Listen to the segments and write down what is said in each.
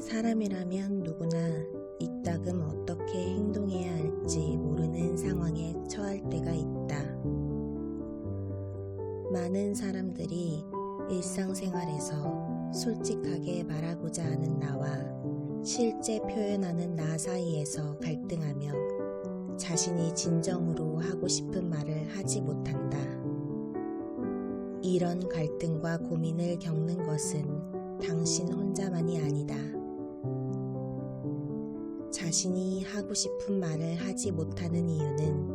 사람이라면 누구나 이따금 어떻게 행동해야 할지 모르는 상황에 처할 때가 있다. 많은 사람들이 일상생활에서 솔직하게 말하고자 하는 나와 실제 표현하는 나 사이에서 갈등하며 자신이 진정으로 하고 싶은 말을 하지 못한다. 이런 갈등과 고민을 겪는 것은 당신 혼자만이 아니다. 자신이 하고 싶은 말을 하지 못하는 이유는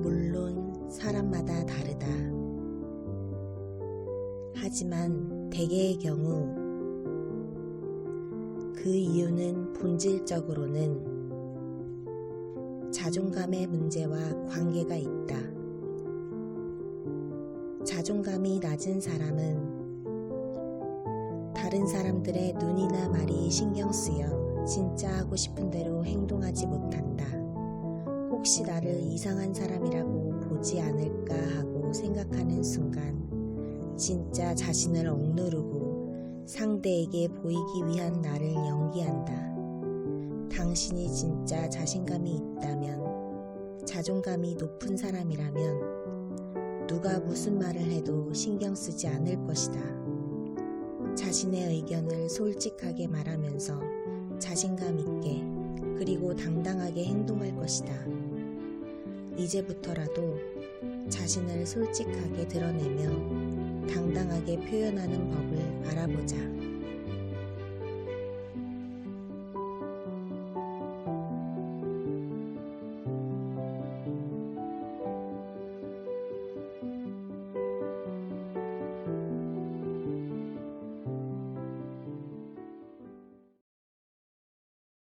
물론 사람마다 다르다. 하지만 대개의 경우 그 이유는 본질적으로는 자존감의 문제와 관계가 있다. 자존감이 낮은 사람은 다른 사람들의 눈이나 말이 신경 쓰여 진짜 하고 싶은 대로 행동하지 못한다. 혹시 나를 이상한 사람이라고 보지 않을까 하고 생각하는 순간 진짜 자신을 억누르고 상대에게 보이기 위한 나를 연기한다. 당신이 진짜 자신감이 있다면, 자존감이 높은 사람이라면, 누가 무슨 말을 해도 신경 쓰지 않을 것이다. 자신의 의견을 솔직하게 말하면서 자신감 있게 그리고 당당하게 행동할 것이다. 이제부터라도 자신을 솔직하게 드러내며 당당하게 표현하는 법을 알아보자.